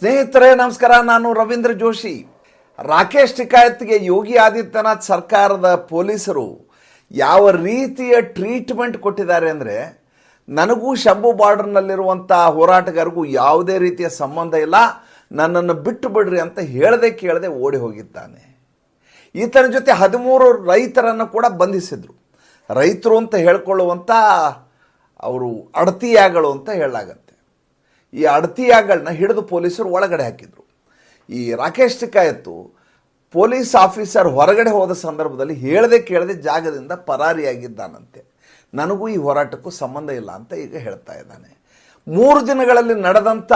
ಸ್ನೇಹಿತರೆ, ನಮಸ್ಕಾರ. ನಾನು ರವೀಂದ್ರ ಜೋಶಿ. ರಾಕೇಶ್ ಟಿಕಾಯತ್ಗೆ ಯೋಗಿ ಆದಿತ್ಯನಾಥ್ ಸರ್ಕಾರದ ಪೊಲೀಸರು ಯಾವ ರೀತಿಯ ಟ್ರೀಟ್ಮೆಂಟ್ ಕೊಟ್ಟಿದ್ದಾರೆ ಅಂದರೆ, ನನಗೂ ಶಂಭು ಬಾರ್ಡರ್ನಲ್ಲಿರುವಂಥ ಹೋರಾಟಗಾರರಿಗೂ ಯಾವುದೇ ರೀತಿಯ ಸಂಬಂಧ ಇಲ್ಲ. ನನ್ನನ್ನು ಬಿಟ್ಟು ಬಿಡ್ರಿ ಅಂತ ಹೇಳದೆ ಕೇಳದೆ ಓಡಿ ಹೋಗಿದ್ದಾನೆ. ಈತನ ಜೊತೆ ಹದಿಮೂರು ರೈತರನ್ನು ಕೂಡ ಬಂಧಿಸಿದರು. ರೈತರು ಅಂತ ಹೇಳ್ಕೊಳ್ಳುವಂಥ ಅವರು ಅಡತಿಯಾಗಳು ಅಂತ ಹೇಳಲಾಗತ್ತೆ. ಈ ಅಡತಿಯಾಗಳನ್ನ ಹಿಡಿದು ಪೊಲೀಸರು ಒಳಗಡೆ ಹಾಕಿದರು. ಈ ರಾಕೇಶ್ ಟಿಕಾಯತ್ತು ಪೊಲೀಸ್ ಆಫೀಸರ್ ಹೊರಗಡೆ ಹೋದ ಸಂದರ್ಭದಲ್ಲಿ ಹೇಳದೆ ಕೇಳದೆ ಜಾಗದಿಂದ ಪರಾರಿಯಾಗಿದ್ದಾನಂತೆ. ನನಗೂ ಈ ಹೋರಾಟಕ್ಕೂ ಸಂಬಂಧ ಇಲ್ಲ ಅಂತ ಈಗ ಹೇಳ್ತಾ ಇದ್ದಾನೆ. ಮೂರು ದಿನಗಳಲ್ಲಿ ನಡೆದಂಥ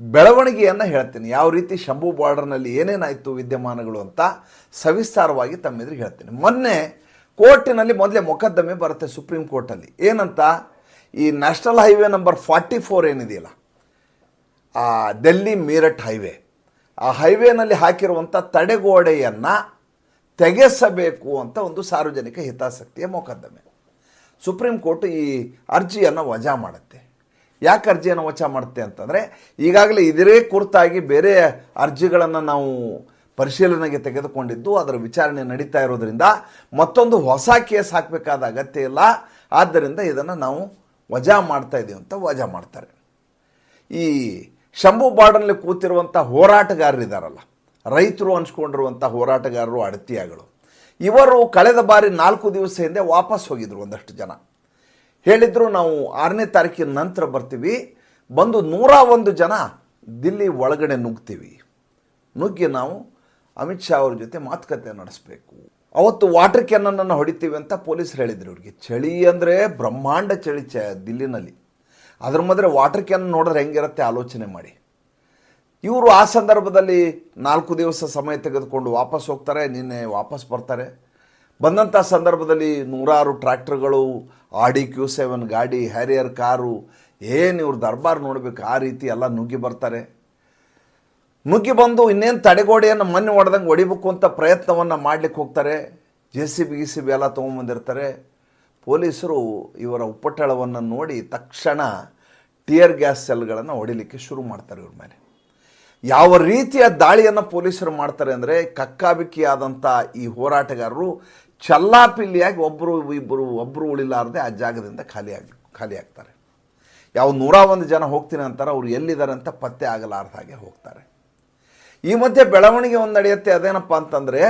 ಬೆಳವಣಿಗೆಯನ್ನು ಹೇಳ್ತೀನಿ. ಯಾವ ರೀತಿ ಶಂಭು ಬಾರ್ಡರ್ನಲ್ಲಿ ಏನೇನಾಯಿತು ವಿದ್ಯಮಾನಗಳು ಅಂತ ಸವಿಸ್ತಾರವಾಗಿ ತಮ್ಮೆದುರಿಗೆ ಹೇಳ್ತೀನಿ. ಮೊನ್ನೆ ಕೋರ್ಟಿನಲ್ಲಿ ಮೊದಲೇ ಮೊಕದ್ದಮೆ ಬರುತ್ತೆ ಸುಪ್ರೀಂ ಕೋರ್ಟಲ್ಲಿ. ಏನಂತ? ಈ national highway number forty four ಏನಿದೆಯಲ್ಲ ಡೆಲ್ಲಿ ಮೀರಟ್ ಹೈವೇ. ಆ ಹೈವೇನಲ್ಲಿ ಹಾಕಿರುವಂಥ ತಡೆಗೋಡೆಯನ್ನು ತೆಗೆಸಬೇಕು ಅಂತ ಒಂದು ಸಾರ್ವಜನಿಕ ಹಿತಾಸಕ್ತಿಯ ಮೊಕದ್ದಮೆ. ಸುಪ್ರೀಂ ಕೋರ್ಟ್ ಈ ಅರ್ಜಿಯನ್ನು ವಜಾ ಮಾಡುತ್ತೆ. ಯಾಕೆ ಅರ್ಜಿಯನ್ನು ವಜಾ ಮಾಡುತ್ತೆ ಅಂತಂದರೆ, ಈಗಾಗಲೇ ಇದರೇ ಕುರಿತಾಗಿ ಬೇರೆ ಅರ್ಜಿಗಳನ್ನು ನಾವು ಪರಿಶೀಲನೆಗೆ ತೆಗೆದುಕೊಂಡಿದ್ದು, ಅದರ ವಿಚಾರಣೆ ನಡೀತಾ ಇರೋದ್ರಿಂದ ಮತ್ತೊಂದು ಹೊಸ ಕೇಸ್ ಹಾಕಬೇಕಾದ ಅಗತ್ಯ ಇಲ್ಲ. ಆದ್ದರಿಂದ ಇದನ್ನು ನಾವು ವಜಾ ಮಾಡ್ತಾ ಇದ್ದೀವಿ ಅಂತ ವಜಾ ಮಾಡ್ತಾರೆ. ಈ ಶಂಭು ಬಾರ್ಡರ್ನಲ್ಲಿ ಕೂತಿರುವಂಥ ಹೋರಾಟಗಾರರಿದ್ದಾರಲ್ಲ ರೈತರು ಅನ್ಸ್ಕೊಂಡಿರುವಂಥ ಹೋರಾಟಗಾರರು, ಅಡತಿಯಾಗಳು. ಇವರು ಕಳೆದ ಬಾರಿ ನಾಲ್ಕು ದಿವಸ ಹಿಂದೆ ವಾಪಸ್ ಹೋಗಿದ್ರು ಒಂದಷ್ಟು ಜನ. ಹೇಳಿದ್ರು ನಾವು ಆರನೇ ತಾರೀಕಿನ ನಂತರ ಬರ್ತೀವಿ. ಬಂದು ನೂರ ಒಂದು ಜನ ದಿಲ್ಲಿ ಒಳಗಡೆ ನುಗ್ತೀವಿ. ನುಗ್ಗಿ ನಾವು ಅಮಿತ್ ಶಾ ಅವ್ರ ಜೊತೆ ಮಾತುಕತೆ ನಡೆಸಬೇಕು. ಅವತ್ತು ವಾಟರ್ ಕ್ಯಾನನ್ನು ಹೊಡಿತೀವಿ ಅಂತ ಪೊಲೀಸರು ಹೇಳಿದ್ರು. ಇವ್ರಿಗೆ ಚಳಿ ಅಂದರೆ ಬ್ರಹ್ಮಾಂಡ ಚಳಿ ಚ ದಿಲ್ಲಿನಲ್ಲಿ. ಅದ್ರ ಮೊದಲೇ ವಾಟರ್ ಕ್ಯಾನ್ ನೋಡಿದ್ರೆ ಹೆಂಗಿರುತ್ತೆ ಆಲೋಚನೆ ಮಾಡಿ. ಇವರು ಆ ಸಂದರ್ಭದಲ್ಲಿ ನಾಲ್ಕು ದಿವಸ ಸಮಯ ತೆಗೆದುಕೊಂಡು ವಾಪಸ್ ಹೋಗ್ತಾರೆ, ನಿನ್ನೆ ವಾಪಸ್ ಬರ್ತಾರೆ. ಬಂದಂಥ ಸಂದರ್ಭದಲ್ಲಿ ನೂರಾರು ಟ್ರ್ಯಾಕ್ಟರ್ಗಳು ಆಡಿ ಕ್ಯೂ ಸೆವೆನ್ ಗಾಡಿ, ಹ್ಯಾರಿಯರ್ ಕಾರು, ಏನು ಇವ್ರ ದರ್ಬಾರ್ ನೋಡಬೇಕು, ಆ ರೀತಿ ಎಲ್ಲ ನುಗ್ಗಿ ಬರ್ತಾರೆ. ನುಗ್ಗಿ ಬಂದು ಇನ್ನೇನು ತಡೆಗೋಡೆಯನ್ನು ಮೊನ್ನೆ ಹೊಡೆದಂಗೆ ಹೊಡಿಬೇಕು ಅಂತ ಪ್ರಯತ್ನವನ್ನು ಮಾಡ್ಲಿಕ್ಕೆ ಹೋಗ್ತಾರೆ. ಜೆ ಸಿ ಬಿ ಗಿ ಸಿ ಬಿ ಎಲ್ಲ ತೊಗೊಂಬಂದಿರ್ತಾರೆ. ಪೊಲೀಸರು ಇವರ ಉಪಟಳವನ್ನು ನೋಡಿ ತಕ್ಷಣ ಟಿಯರ್ ಗ್ಯಾಸ್ ಸೆಲ್ಗಳನ್ನು ಹೊಡಿಲಿಕ್ಕೆ ಶುರು ಮಾಡ್ತಾರೆ ಇವ್ರ ಮೇಲೆ. ಯಾವ ರೀತಿಯ ದಾಳಿಯನ್ನು ಪೊಲೀಸರು ಮಾಡ್ತಾರೆ ಅಂದರೆ ಕಕ್ಕಾಬಿಕ್ಕಿಯಾದಂಥ ಈ ಹೋರಾಟಗಾರರು ಚಲ್ಲಾಪಿಲ್ಲಿಯಾಗಿ ಒಬ್ಬರು ಇಬ್ಬರು ಒಬ್ಬರು ಉಳಿಲಾರದೆ ಆ ಜಾಗದಿಂದ ಖಾಲಿಯಾಗಿ ಖಾಲಿ ಆಗ್ತಾರೆ. ಯಾವ ನೂರ ಒಂದು ಜನ ಹೋಗ್ತೀನಿ ಅಂತಾರೆ, ಅವ್ರು ಎಲ್ಲಿದ್ದಾರೆ ಅಂತ ಪತ್ತೆ ಆಗಲಾರ್ದ ಹಾಗೆ ಹೋಗ್ತಾರೆ. ಈ ಮಧ್ಯೆ ಬೆಳವಣಿಗೆ ಒಂದು ನಡೆಯುತ್ತೆ, ಅದೇನಪ್ಪ ಅಂತಂದರೆ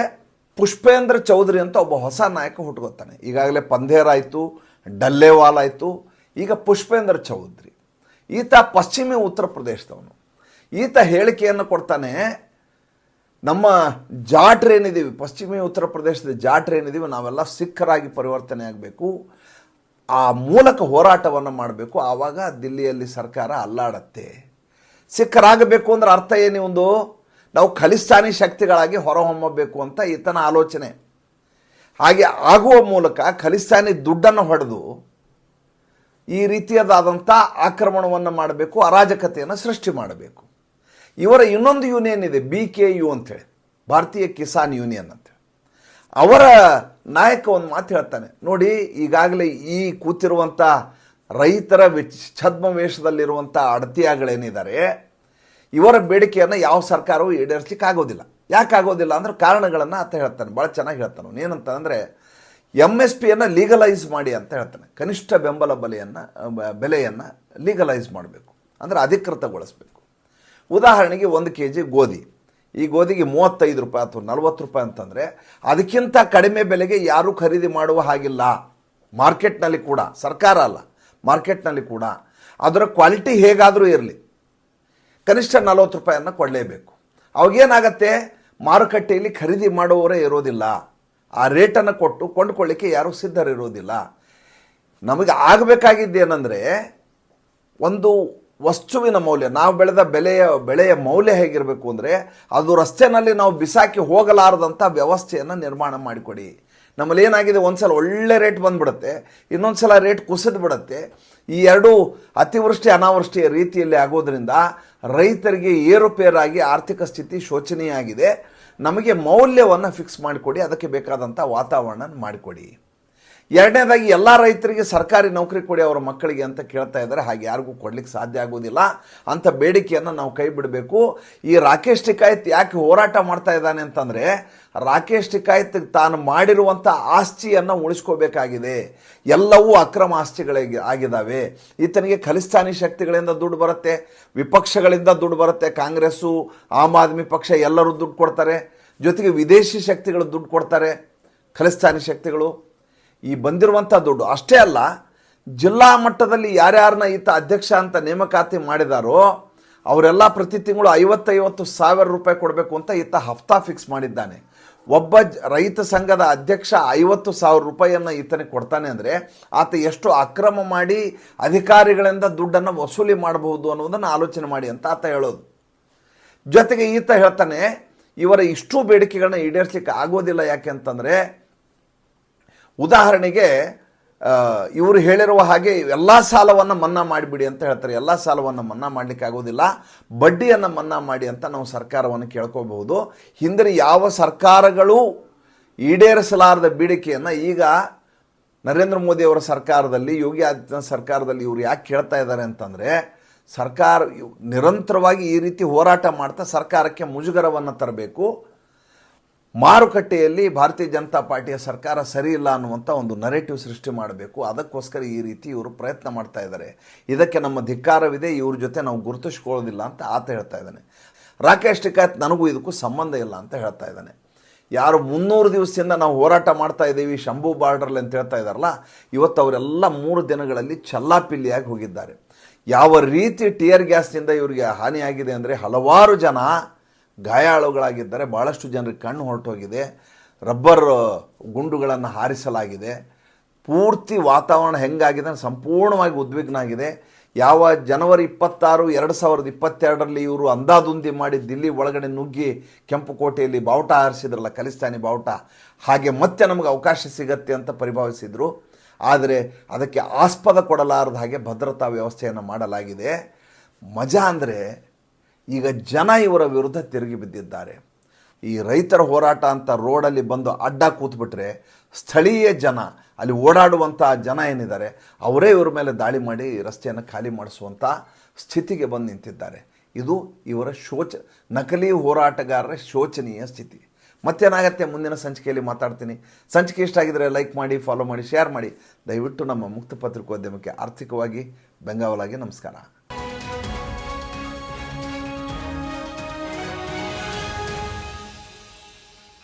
ಪುಷ್ಪೇಂದ್ರ ಚೌಧರಿ ಅಂತ ಒಬ್ಬ ಹೊಸ ನಾಯಕ ಹುಟ್ಕೋತಾನೆ. ಈಗಾಗಲೇ ಪಂಧೇರ್ ಆಯಿತು ಡಲ್ಲೇವಾಲ್ ಆಯಿತು ಈಗ ಪುಷ್ಪೇಂದ್ರ ಚೌಧರಿ. ಈತ ಪಶ್ಚಿಮ ಉತ್ತರ ಪ್ರದೇಶದವನು. ಈತ ಹೇಳಿಕೆಯನ್ನು ಕೊಡ್ತಾನೆ, ನಮ್ಮ ಜಾಟ್ರೇನಿದ್ದೀವಿ ಪಶ್ಚಿಮ ಉತ್ತರ ಪ್ರದೇಶದ ಜಾಟ್ರೇನಿದ್ದೀವಿ ನಾವೆಲ್ಲ ಸಿಖ್ಖರಾಗಿ ಪರಿವರ್ತನೆ ಆಗಬೇಕು, ಆ ಮೂಲಕ ಹೋರಾಟವನ್ನು ಮಾಡಬೇಕು, ಆವಾಗ ದಿಲ್ಲಿಯಲ್ಲಿ ಸರ್ಕಾರ ಅಲ್ಲಾಡತ್ತೆ. ಸಿಖ್ಖರಾಗಬೇಕು ಅಂದ್ರೆ ಅರ್ಥ ಏನು ಒಂದು ನಾವು ಖಲಿಸ್ತಾನಿ ಶಕ್ತಿಗಳಾಗಿ ಹೊರಹೊಮ್ಮಬೇಕು ಅಂತ ಈತನ ಆಲೋಚನೆ. ಹಾಗೆ ಆಗುವ ಮೂಲಕ ಖಲಿಸ್ತಾನಿ ದುಡ್ಡನ್ನು ಹೊಡೆದು ಈ ರೀತಿಯದಾದಂಥ ಆಕ್ರಮಣವನ್ನು ಮಾಡಬೇಕು, ಅರಾಜಕತೆಯನ್ನು ಸೃಷ್ಟಿ ಮಾಡಬೇಕು. ಇವರ ಇನ್ನೊಂದು ಯೂನಿಯನ್ ಇದೆ, ಬಿ ಕೆ ಯು ಅಂತೇಳಿ ಭಾರತೀಯ ಕಿಸಾನ್ ಯೂನಿಯನ್ ಅಂತೇಳಿ ಅವರ ನಾಯಕ ಒಂದು ಮಾತು ಹೇಳ್ತಾನೆ, ನೋಡಿ ಈಗಾಗಲೇ ಈ ಕೂತಿರುವಂಥ ರೈತರ ಛದ್ಮವೇಷದಲ್ಲಿರುವಂಥ ಅಡತಿಯಾಗಳೇನಿದ್ದಾರೆ ಇವರ ಬೇಡಿಕೆಯನ್ನು ಯಾವ ಸರ್ಕಾರವು ಈಡೇರಿಸಲಿಕ್ಕೆ ಆಗೋದಿಲ್ಲ ಯಾಕೆ ಆಗೋದಿಲ್ಲ ಅಂದ್ರೆ ಕಾರಣಗಳನ್ನು ಅಂತ ಹೇಳ್ತಾನೆ ಭಾಳ ಚೆನ್ನಾಗಿ ಹೇಳ್ತಾನೆ ಏನಂತಂದರೆ ಎಂ ಎಸ್ ಪಿಯನ್ನು ಲೀಗಲೈಸ್ ಮಾಡಿ ಅಂತ ಹೇಳ್ತಾನೆ. ಕನಿಷ್ಠ ಬೆಂಬಲ ಬೆಲೆಯನ್ನು ಬೆಲೆಯನ್ನು ಲೀಗಲೈಸ್ ಮಾಡಬೇಕು. ಅಂದರೆ ಅಧಿಕೃತಗೊಳಿಸಬೇಕು. ಉದಾಹರಣೆಗೆ ಒಂದು ಕೆ ಜಿ ಗೋಧಿ. ಈ ಗೋಧಿಗೆ ಮೂವತ್ತೈದು ರೂಪಾಯಿ ಅಥವಾ ನಲ್ವತ್ತು ರೂಪಾಯಿ ಅಂತಂದರೆ ಅದಕ್ಕಿಂತ ಕಡಿಮೆ ಬೆಲೆಗೆ ಯಾರೂ ಖರೀದಿ ಮಾಡುವ ಹಾಗಿಲ್ಲ. ಮಾರ್ಕೆಟ್ನಲ್ಲಿ ಕೂಡ, ಸರ್ಕಾರ ಅಲ್ಲ, ಮಾರ್ಕೆಟ್ನಲ್ಲಿ ಕೂಡ. ಅದರ ಕ್ವಾಲಿಟಿ ಹೇಗಾದರೂ ಇರಲಿ. ಕನಿಷ್ಠ ನಲವತ್ತು ರೂಪಾಯಿಯನ್ನು ಕೊಡಲೇಬೇಕು. ಅವಾಗೇನಾಗತ್ತೆ? ಮಾರುಕಟ್ಟೆಯಲ್ಲಿ ಖರೀದಿ ಮಾಡುವವರೇ ಇರೋದಿಲ್ಲ. ಆ ರೇಟನ್ನು ಕೊಟ್ಟು ಕೊಂಡ್ಕೊಳ್ಳಿಕ್ಕೆ ಯಾರೂ ಸಿದ್ಧರಿರೋದಿಲ್ಲ ನಮಗೆ ಆಗಬೇಕಾಗಿದ್ದೇನೆಂದರೆ, ಒಂದು ವಸ್ತುವಿನ ಮೌಲ್ಯ, ನಾವು ಬೆಳೆದ ಬೆಲೆಯ, ಬೆಳೆಯ ಮೌಲ್ಯ ಹೇಗಿರಬೇಕು ಅಂದರೆ, ಅದು ರಸ್ತೆನಲ್ಲಿ ನಾವು ಬಿಸಾಕಿ ಹೋಗಲಾರದಂಥ ವ್ಯವಸ್ಥೆಯನ್ನು ನಿರ್ಮಾಣ ಮಾಡಿಕೊಡಿ. ನಮ್ಮಲ್ಲಿ ಏನಾಗಿದೆ ಒಂದು ಸಲ ಒಳ್ಳೆ ರೇಟ್ ಬಂದುಬಿಡುತ್ತೆ ಇನ್ನೊಂದು ಸಲ ರೇಟ್ ಕುಸಿದು ಬಿಡುತ್ತೆ. ಈ ಎರಡು ಅತಿವೃಷ್ಟಿ ಅನಾವೃಷ್ಟಿಯ ರೀತಿಯಲ್ಲಿ ಆಗೋದ್ರಿಂದ ರೈತರಿಗೆ ಏರುಪೇರಾಗಿ ಆರ್ಥಿಕ ಸ್ಥಿತಿ ಶೋಚನೀಯಾಗಿದೆ ನಮಗೆ ಮೌಲ್ಯವನ್ನು ಫಿಕ್ಸ್ ಮಾಡಿಕೊಡಿ ಅದಕ್ಕೆ ಬೇಕಾದಂಥ ವಾತಾವರಣ ಮಾಡಿಕೊಡಿ. ಎರಡನೇದಾಗಿ ಎಲ್ಲ ರೈತರಿಗೆ ಸರ್ಕಾರಿ ನೌಕರಿ ಕೊಡಿ ಅವರ ಮಕ್ಕಳಿಗೆ ಅಂತ ಕೇಳ್ತಾ ಇದ್ದಾರೆ. ಹಾಗೆ ಯಾರಿಗೂ ಕೊಡ್ಲಿಕ್ಕೆ ಸಾಧ್ಯ ಆಗೋದಿಲ್ಲ ಅಂಥ ಬೇಡಿಕೆಯನ್ನು ನಾವು ಕೈ ಬಿಡಬೇಕು. ಈ ರಾಕೇಶ್ ಟಿಕಾಯತ್ ಯಾಕೆ ಹೋರಾಟ ಮಾಡ್ತಾ ಇದ್ದಾನೆ ಅಂತಂದರೆ, ರಾಕೇಶ್ ಟಿಕಾಯತ್ ತಾನು ಮಾಡಿರುವಂಥ ಆಸ್ತಿಯನ್ನು ಉಳಿಸ್ಕೋಬೇಕಾಗಿದೆ. ಎಲ್ಲವೂ ಅಕ್ರಮ ಆಸ್ತಿಗಳಿಗೆ ಆಗಿದ್ದಾವೆ. ಈತನಿಗೆ ಖಲಿಸ್ತಾನಿ ಶಕ್ತಿಗಳಿಂದ ದುಡ್ಡು ಬರುತ್ತೆ, ವಿಪಕ್ಷಗಳಿಂದ ದುಡ್ಡು ಬರುತ್ತೆ. ಕಾಂಗ್ರೆಸ್ಸು, ಆಮ್ ಆದ್ಮಿ ಪಕ್ಷ ಎಲ್ಲರೂ ದುಡ್ಡು ಕೊಡ್ತಾರೆ. ಜೊತೆಗೆ ವಿದೇಶಿ ಶಕ್ತಿಗಳು ದುಡ್ಡು ಕೊಡ್ತಾರೆ. ಖಲಿಸ್ತಾನಿ ಶಕ್ತಿಗಳು ಈ ಬಂದಿರುವಂಥ ದುಡ್ಡು ಅಷ್ಟೇ ಅಲ್ಲ, ಜಿಲ್ಲಾ ಮಟ್ಟದಲ್ಲಿ ಯಾರ್ಯಾರನ್ನ ಈತ ಅಧ್ಯಕ್ಷ ಅಂತ ನೇಮಕಾತಿ ಮಾಡಿದಾರೋ, ಅವರೆಲ್ಲ ಪ್ರತಿ ತಿಂಗಳು ಐವತ್ತೈವತ್ತು ಸಾವಿರ ರೂಪಾಯಿ ಕೊಡಬೇಕು ಅಂತ ಈತ ಹಫ್ತಾ ಫಿಕ್ಸ್ ಮಾಡಿದ್ದಾನೆ. ಒಬ್ಬ ರೈತ ಸಂಘದ ಅಧ್ಯಕ್ಷ ಐವತ್ತು ಸಾವಿರ ರೂಪಾಯಿಯನ್ನು ಈತನಿಗೆ ಕೊಡ್ತಾನೆ ಅಂದರೆ, ಆತ ಎಷ್ಟು ಅಕ್ರಮ ಮಾಡಿ ಅಧಿಕಾರಿಗಳಿಂದ ದುಡ್ಡನ್ನು ವಸೂಲಿ ಮಾಡಬಹುದು ಅನ್ನೋದನ್ನು ಆಲೋಚನೆ ಮಾಡಿ ಅಂತ ಆತ ಹೇಳೋದು. ಜೊತೆಗೆ ಈತ ಹೇಳ್ತಾನೆ, ಇವರ ಇಷ್ಟು ಬೇಡಿಕೆಗಳನ್ನ ಈಡೇರಿಸಲಿಕ್ಕೆ ಆಗೋದಿಲ್ಲ ಯಾಕೆ ಅಂತಂದರೆ ಉದಾಹರಣೆಗೆ ಇವರು ಹೇಳಿರುವ ಹಾಗೆ ಎಲ್ಲ ಸಾಲವನ್ನು ಮನ್ನಾ ಮಾಡಿಬಿಡಿ ಅಂತ ಹೇಳ್ತಾರೆ. ಎಲ್ಲ ಸಾಲವನ್ನು ಮನ್ನಾ ಮಾಡಲಿಕ್ಕೆ ಆಗೋದಿಲ್ಲ. ಬಡ್ಡಿಯನ್ನು ಮನ್ನಾ ಮಾಡಿ ಅಂತ ನಾವು ಸರ್ಕಾರವನ್ನು ಕೇಳ್ಕೋಬಹುದು. ಹಿಂದಿನ ಯಾವ ಸರ್ಕಾರಗಳು ಈಡೇರಿಸಲಾರದ ಬೇಡಿಕೆಯನ್ನು ಈಗ ನರೇಂದ್ರ ಮೋದಿಯವರ ಸರ್ಕಾರದಲ್ಲಿ, ಯೋಗಿ ಆದಿತ್ಯನಾಥ್ ಸರ್ಕಾರದಲ್ಲಿ ಇವರು ಯಾಕೆ ಕೇಳ್ತಾ ಇದ್ದಾರೆ ಅಂತಂದರೆ, ಸರ್ಕಾರ ನಿರಂತರವಾಗಿ ಈ ರೀತಿ ಹೋರಾಟ ಮಾಡ್ತಾ ಸರ್ಕಾರಕ್ಕೆ ಮುಜುಗರವನ್ನು ತರಬೇಕು. ಮಾರುಕಟ್ಟೆಯಲ್ಲಿ ಭಾರತೀಯ ಜನತಾ ಪಾರ್ಟಿಯ ಸರ್ಕಾರ ಸರಿ ಇಲ್ಲ ಅನ್ನುವಂಥ ಒಂದು ನರೇಟಿವ್ ಸೃಷ್ಟಿ ಮಾಡಬೇಕು. ಅದಕ್ಕೋಸ್ಕರ ಈ ರೀತಿ ಇವರು ಪ್ರಯತ್ನ ಮಾಡ್ತಾ ಇದ್ದಾರೆ. ಇದಕ್ಕೆ ನಮ್ಮ ಧಿಕ್ಕಾರವಿದೆ. ಇವ್ರ ಜೊತೆ ನಾವು ಗುರುತಿಸ್ಕೊಳ್ಳೋದಿಲ್ಲ ಅಂತ ಆತ ಹೇಳ್ತಾ ಇದ್ದಾನೆ. ರಾಕೇಶ್ ಟಿಕಾಯತ್ ನನಗೂ ಇದಕ್ಕೂ ಸಂಬಂಧ ಇಲ್ಲ ಅಂತ ಹೇಳ್ತಾ ಇದ್ದಾನೆ. ಯಾರು ಮುನ್ನೂರು ದಿವಸದಿಂದ ನಾವು ಹೋರಾಟ ಮಾಡ್ತಾ ಇದ್ದೀವಿ, ಶಂಭು ಬಾರ್ಡರ್ಲಿ ಅಂತ ಹೇಳ್ತಾ ಇದ್ದಾರಲ್ಲ, ಇವತ್ತು ಅವರೆಲ್ಲ ಮೂರು ದಿನಗಳಲ್ಲಿ ಚಲ್ಲಾಪಿಲ್ಲಿಯಾಗಿ ಹೋಗಿದ್ದಾರೆ. ಯಾವ ರೀತಿ ಟಿಯರ್ ಗ್ಯಾಸ್ನಿಂದ ಇವರಿಗೆ ಹಾನಿಯಾಗಿದೆ ಅಂದರೆ ಹಲವಾರು ಜನ ಗಾಯಾಳುಗಳಾಗಿದ್ದಾರೆ ಭಾಳಷ್ಟು ಜನರಿಗೆ ಕಣ್ಣು ಹೊರಟೋಗಿದೆ. ರಬ್ಬರ್ ಗುಂಡುಗಳನ್ನು ಹಾರಿಸಲಾಗಿದೆ. ಪೂರ್ತಿ ವಾತಾವರಣ ಹೆಂಗಾಗಿದೆ ಸಂಪೂರ್ಣವಾಗಿ ಉದ್ವಿಗ್ನ ಆಗಿದೆ ಯಾವ ಜನವರಿ ಇಪ್ಪತ್ತಾರು, ಎರಡು ಸಾವಿರದ ಇಪ್ಪತ್ತೆರಡರಲ್ಲಿ ಇವರು ಅಂದಾದುಂದಿ ಮಾಡಿ ದಿಲ್ಲಿ ಒಳಗಡೆ ನುಗ್ಗಿ ಕೆಂಪು ಕೋಟೆಯಲ್ಲಿ ಬಾವುಟ ಹಾರಿಸಿದ್ರಲ್ಲ ಖಲಿಸ್ತಾನಿ ಬಾವುಟ. ಹಾಗೆ ಮತ್ತೆ ನಮಗೆ ಅವಕಾಶ ಸಿಗತ್ತೆ ಅಂತ ಪರಿಭಾವಿಸಿದರು. ಆದರೆ ಅದಕ್ಕೆ ಆಸ್ಪದ ಕೊಡಲಾರದ ಹಾಗೆ ಭದ್ರತಾ ವ್ಯವಸ್ಥೆಯನ್ನು ಮಾಡಲಾಗಿದೆ. ಮಜಾ ಅಂದರೆ ಈಗ ಜನ ಇವರ ವಿರುದ್ಧ ತಿರುಗಿ ಬಿದ್ದಿದ್ದಾರೆ. ಈ ರೈತರ ಹೋರಾಟ ಅಂತ ರೋಡಲ್ಲಿ ಬಂದು ಅಡ್ಡ ಕೂತ್ಬಿಟ್ರೆ ಸ್ಥಳೀಯ ಜನ, ಅಲ್ಲಿ ಓಡಾಡುವಂಥ ಜನ ಏನಿದ್ದಾರೆ, ಅವರೇ ಇವರ ಮೇಲೆ ದಾಳಿ ಮಾಡಿ ರಸ್ತೆಯನ್ನು ಖಾಲಿ ಮಾಡಿಸುವಂಥ ಸ್ಥಿತಿಗೆ ಬಂದು ನಿಂತಿದ್ದಾರೆ. ಇದು ಇವರ ಶೋಚ, ನಕಲಿ ಹೋರಾಟಗಾರರ ಶೋಚನೀಯ ಸ್ಥಿತಿ. ಮತ್ತೇನಾಗತ್ತೆ? ಮುಂದಿನ ಸಂಚಿಕೆಯಲ್ಲಿ ಮಾತಾಡ್ತೀನಿ. ಸಂಚಿಕೆ ಇಷ್ಟ ಆಗಿದರೆ ಲೈಕ್ ಮಾಡಿ, ಫಾಲೋ ಮಾಡಿ, ಶೇರ್ ಮಾಡಿ. ದಯವಿಟ್ಟು ನಮ್ಮ ಮುಕ್ತ ಪತ್ರಿಕೋದ್ಯಮಕ್ಕೆ ಆರ್ಥಿಕವಾಗಿ ಬೆಂಗಾವಲಾಗಿ ನಮಸ್ಕಾರ.